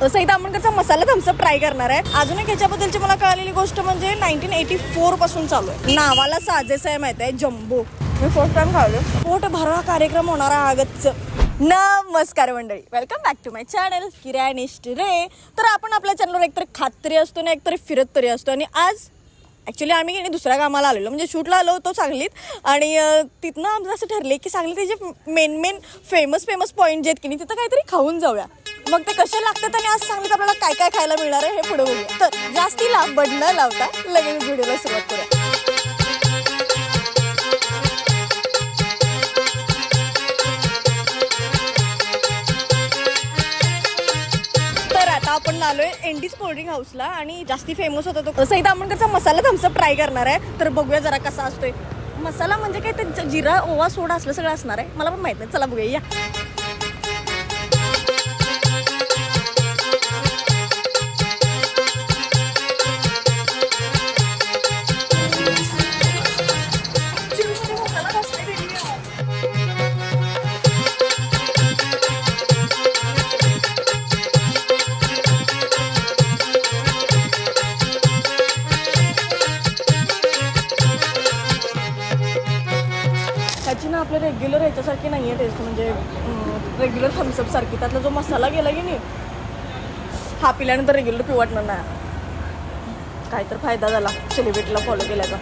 सईद आमणकरचा masala Thums Up try करणार आहे. अजून एक ह्याच्याबद्दलची मला कळलेली गोष्ट म्हणजे नाईन्टीन एटी फोरपासून चालू आहे. नावाला साजेस आहे माहिती आहे जम्बो. मी फर्स्ट टाइम खावलं पोट भरवा कार्यक्रम होणार आहे आगतच नमस्कार मंडळी. Welcome back to my channel किराणिष्ट रे. तर आपण आपल्या चॅनलवर एकतर खात तरी असतो ना एकतरी फिरत तरी असतो. आणि आज ॲक्च्युली आम्ही दुसऱ्या कामाला आलेलो. म्हणजे शूटला आलो होतो सांगलीत. आणि तिथनं आमचं असं ठरले की सांगलीत जे main main famous famous point जे आहेत की नाही तिथं काहीतरी खाऊन जाऊया. मग ते कसे लागतात आणि आज सांगत आपल्याला काय काय खायला मिळणार आहे हे पुढे बघूया तर जास्ती लाभ बड न लावता लगेच व्हिडिओला सुरुवात करूया. आता आपण आलोय एंडीज कोल्ड्रिंक हाऊसला आणि जास्ती फेमस होता तो. सईद आमणकरचा मसाला थम्सअप ट्राय करणार आहे तर बघूया जरा कसा असतोय. मसाला म्हणजे काय ते जिरा ओवा सोडा असलं सगळं असणार आहे. मला पण माहीत नाही. चला बघूया या. त्याची ना आपल्या रेग्युलर ह्याच्यासारखी नाही आहे टेस्ट म्हणजे रेग्युलर थम्सअप सारखी. त्यातला जो मसाला गेला की नाही हा पिल्यानंतर रेग्युलर पिऊ वाटणार नाही. काय तर फायदा झाला सेलिब्रिटीला फॉलो केल्याचा.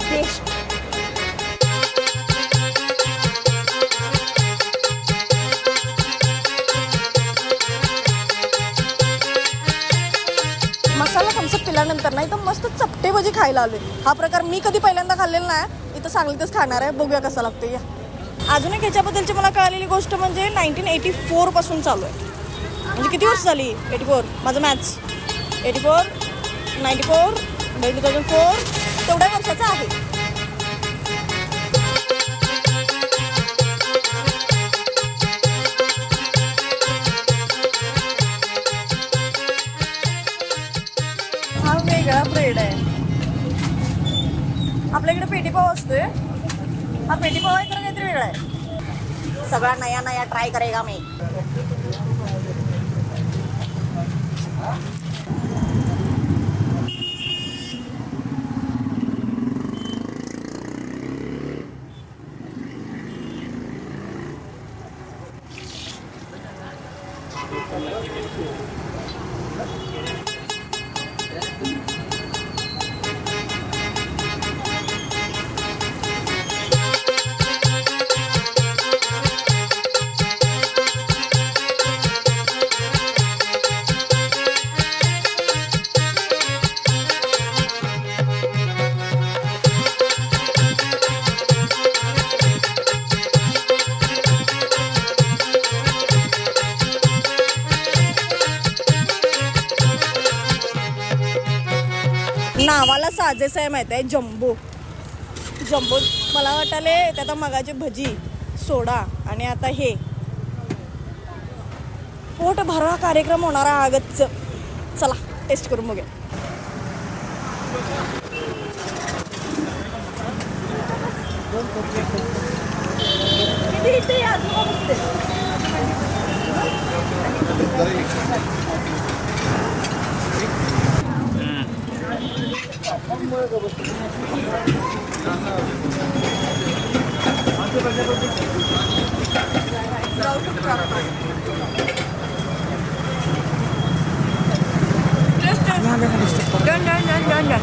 टेस्ट केल्यानंतर ना इथं नाही तर मस्त चपटे भजी खायला आले हा प्रकार मी कधी पहिल्यांदा खाल्लेला नाही. इथं सांगलीतच खाणार आहे. बघूया कसा लागतो या. अजून एक ह्याच्याबद्दलची मला कळलेली गोष्ट म्हणजे नाईन्टीन एटी फोरपासून चालू आहे. म्हणजे किती वर्ष झाली? एटी फोर माझं maths eighty four ninety four two thousand four तेवढ्या वर्षाचा आहे. हा वेगळा ब्रेड आहे आपल्याकडे पेटीपाव असतोय. हा पेटीपाव आहे तर काहीतरी वेगळा आहे. सगळा नया नया ट्राय करेगा मी. नावाला साजेस आहे माहीत आहे जम्बो. जम्बो मला वाटाले त्यात मगाची भजी सोडा आणि आता हे. पोट भरवा कार्यक्रम होणार आहे आगतच चला टेस्ट करून बघूया किती इथे या, आजोबा बसले. Done done done done done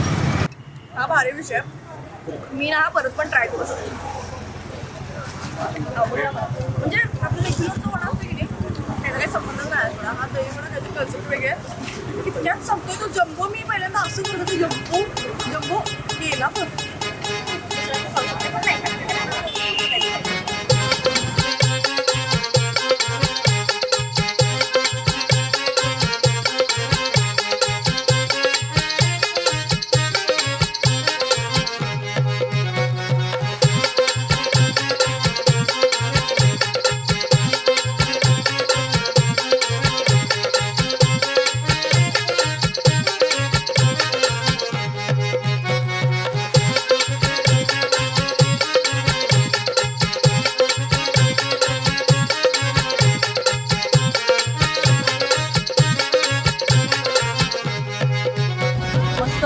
हा भारी विषय मी ना हा परत पण ट्राय करू शकते आवडला मला. म्हणजे आपलं रेग्युलर तो वडा असतो की नाही त्याचा काही संबंधच नाही त्याचे कन्सेप्ट वेगळे आहे. इतक्यात संपतोय तो जम्बो मी पहिल्यांदा असं करतो जम्बो जम्बो गेला पण पण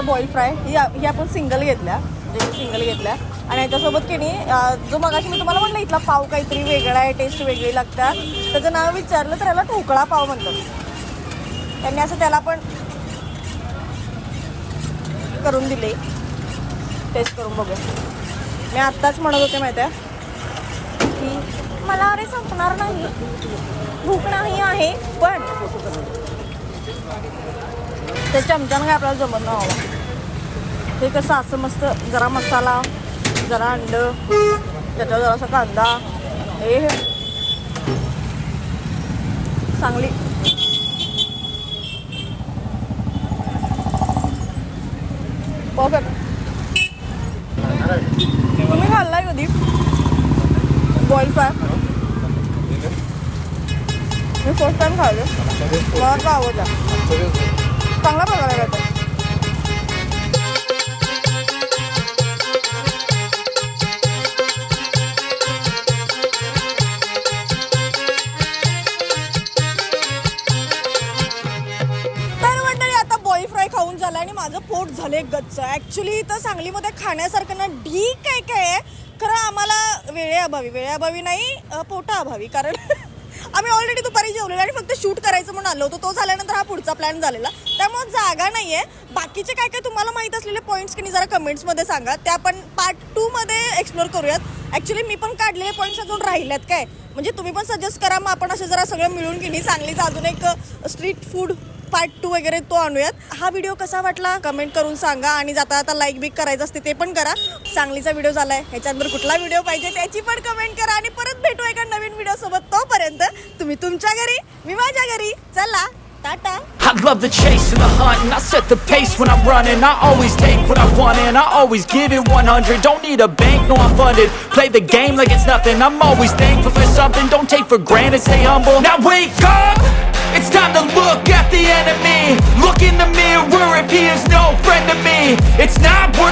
बॉईल फ्राय ही ही आपण सिंगल घेतल्या. म्हणजे सिंगल घेतल्या. आणि याच्यासोबत की नाही जो मगाशी मी तुम्हाला म्हटलं इथला पाव काहीतरी वेगळा आहे टेस्ट वेगळी लागतात. त्याचं नाव विचारलं तर याला ठोकळा पाव म्हणतात. त्यांनी असं त्याला पण करून दिले. टेस्ट करून बघू मी आत्ताच म्हणत होते माहिती आहे? की मला अरे संपणार नाही. भूक नाही आहे पण ते चमच्यानं काय आपल्याला जमत नाही हवं ते कसं असं मस्त जरा मसाला जरा अंड त्याच्यावर जरासा कांदा हे हे. चांगली. परफेक्ट तुम्ही खाल्लाय कधी? बॉईल फ्राय मी फर्स्ट टाइम खाल्ले मला आवडला. चांगला प्रकार आहे आता. खाऊन झालं आणि माझं पोट झालंय गच्च. ॲक्च्युली इथं सांगलीमध्ये खाण्यासारखं ना ढीक काय काय? आहे खरं आम्हाला वेळेअभावी वेळेअभावी नाही पोटा अभावी कारण आम्ही ऑलरेडी दुपारी जेवलेलो आणि फक्त शूट करायचं म्हणून आलो होतो. तो झाल्यानंतर हा पुढचा प्लॅन झालेला. त्यामुळे जागा नाही आहे बाकीचे काय काय तुम्हाला माहीत असलेले पॉईंट्स की नाही जरा कमेंट्समध्ये सांगा. ते आपण पार्ट टूमध्ये एक्सप्लोर करूयात. ॲक्च्युली मी पण काढलेले पॉईंट्स अजून राहिल्यात काय? म्हणजे तुम्ही पण सजेस्ट करा. मग आपण असे जरा सगळं मिळून की नाही. सांगलीचं अजून एक स्ट्रीट फूड पार्ट टू वगैरे तो आणूयात हा व्हिडिओ कसा वाटला कमेंट करून सांगा आणि जाता जाता लाईक बिक करायचं असते ते पण करा सांगलीचा व्हिडिओ झालाय ह्याच्यानंतर कुठला व्हिडिओ पाहिजे त्याची पण कमेंट करा आणि परत भेटू एका नवीन व्हिडिओ सोबत तोपर्यंत तुम्ही तुमच्या घरी मी माझ्या घरी चला Tata I love the chase and the hunt and I set the pace when I'm running I always take what I want and I always give it 100 Don't need a bank, no I'm funded Play the game like it's nothing I'm always thankful for something Don't take for granted, stay humble Now wake up! It's time to look at the enemy. Look in the mirror if he is no friend to me. It's not worth